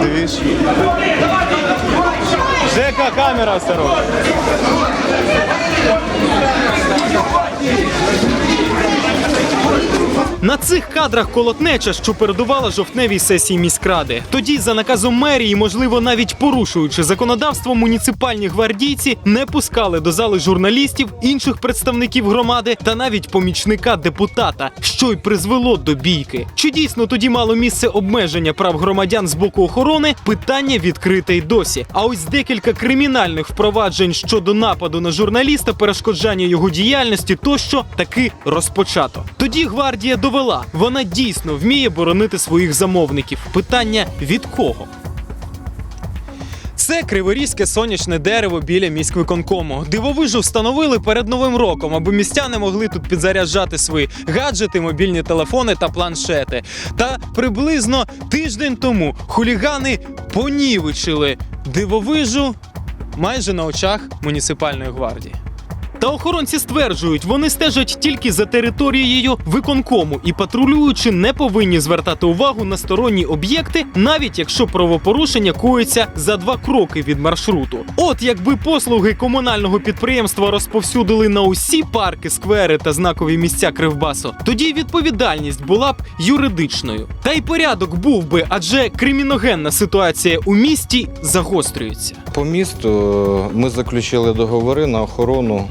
Движ. Жека, камера осторожно. На цих кадрах колотнеча, що передувала жовтневій сесії міськради. Тоді, за наказом мерії, можливо, навіть порушуючи законодавство, муніципальні гвардійці не пускали до зали журналістів, інших представників громади та навіть помічника депутата, що й призвело до бійки. Чи дійсно тоді мало місце обмеження прав громадян з боку охорони? Питання відкрите й досі. А ось декілька кримінальних впроваджень щодо нападу на журналіста, перешкоджання його діяльності тощо таки розпочато. Тоді гвардія довела, вона дійсно вміє боронити своїх замовників. Питання від кого? Це криворізьке сонячне дерево біля міськвиконкому. Дивовижу встановили перед новим роком, аби містяни могли тут підзаряджати свої гаджети, мобільні телефони та планшети. Та приблизно тиждень тому хулігани понівечили дивовижу майже на очах муніципальної гвардії. Та охоронці стверджують, вони стежать тільки за територією виконкому і патрулюючи не повинні звертати увагу на сторонні об'єкти, навіть якщо правопорушення коїться за два кроки від маршруту. От якби послуги комунального підприємства розповсюдили на усі парки, сквери та знакові місця Кривбасу, тоді відповідальність була б юридичною. Та й порядок був би, адже криміногенна ситуація у місті загострюється. По місту ми заключили договори на охорону,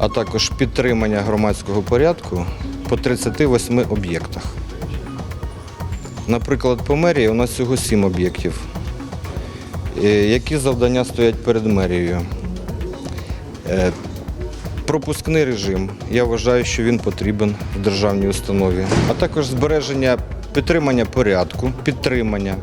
а також підтримання громадського порядку по 38 об'єктах. Наприклад, по мерії у нас всього 7 об'єктів. Е, Які завдання стоять перед мерією? Е, Пропускний режим. Я вважаю, що він потрібен в державній установі, а також збереження підтримання порядку, підтримання,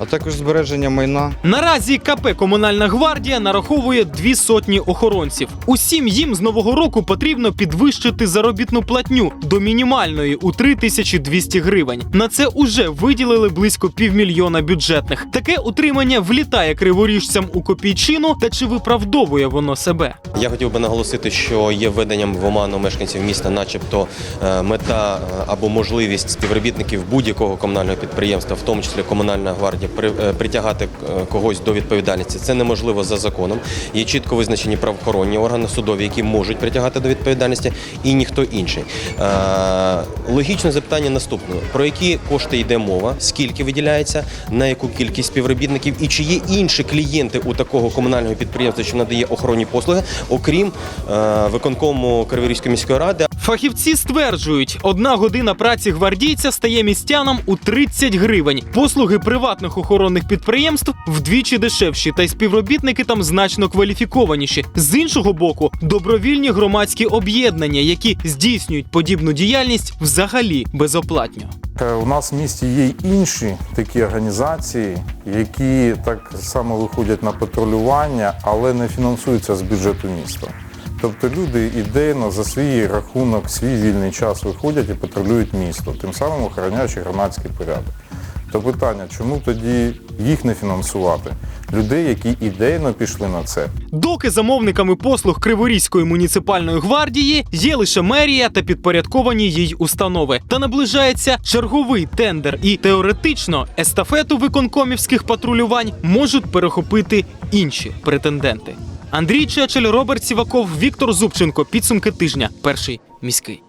а також збереження майна. Наразі КП Комунальна гвардія нараховує дві сотні охоронців. Усім їм з нового року потрібно підвищити заробітну платню до мінімальної у 3200 гривень. На це уже виділили близько півмільйона бюджетних. Таке утримання влітає криворіжцям у копійчину. Та чи виправдовує воно себе? Я хотів би наголосити, що є введенням в оману мешканців міста, начебто е, мета е, або можливість співробітників будь-якого комунального підприємства, в тому числі комунальна гвардія, притягати е, когось до відповідальності. Це неможливо за законом. Є чітко визначені правоохоронні органи судові, які можуть притягати до відповідальності, і ніхто інший. Е, Логічне запитання наступне: про які кошти йде мова, скільки виділяється, на яку кількість співробітників, і чи є інші клієнти у такого комунального підприємства, що надає охоронні послуги, окрім е, виконкому Криворізької міської ради. Фахівці стверджують, одна година праці гвардійця стає містянам у 30 гривень. Послуги приватних охоронних підприємств вдвічі дешевші, та й співробітники там значно кваліфікованіші. З іншого боку, добровільні громадські об'єднання, які здійснюють подібну діяльність, взагалі безоплатньо. Е, У нас в місті є інші такі організації, які так само виходять на патрулювання, але не фінансуються з бюджету міста. Тобто люди ідейно за свій рахунок, свій вільний час виходять і патрулюють місто, тим самим охороняючи громадський порядок. То питання, чому тоді їх не фінансувати? Людей, які ідейно пішли на це. Доки замовниками послуг Криворізької муніципальної гвардії є лише мерія та підпорядковані їй установи. Та наближається черговий тендер, і теоретично естафету виконкомівських патрулювань можуть перехопити інші претенденти. Андрій Чечель, Роберт Сіваков, Віктор Зубченко. Підсумки тижня. Перший міський.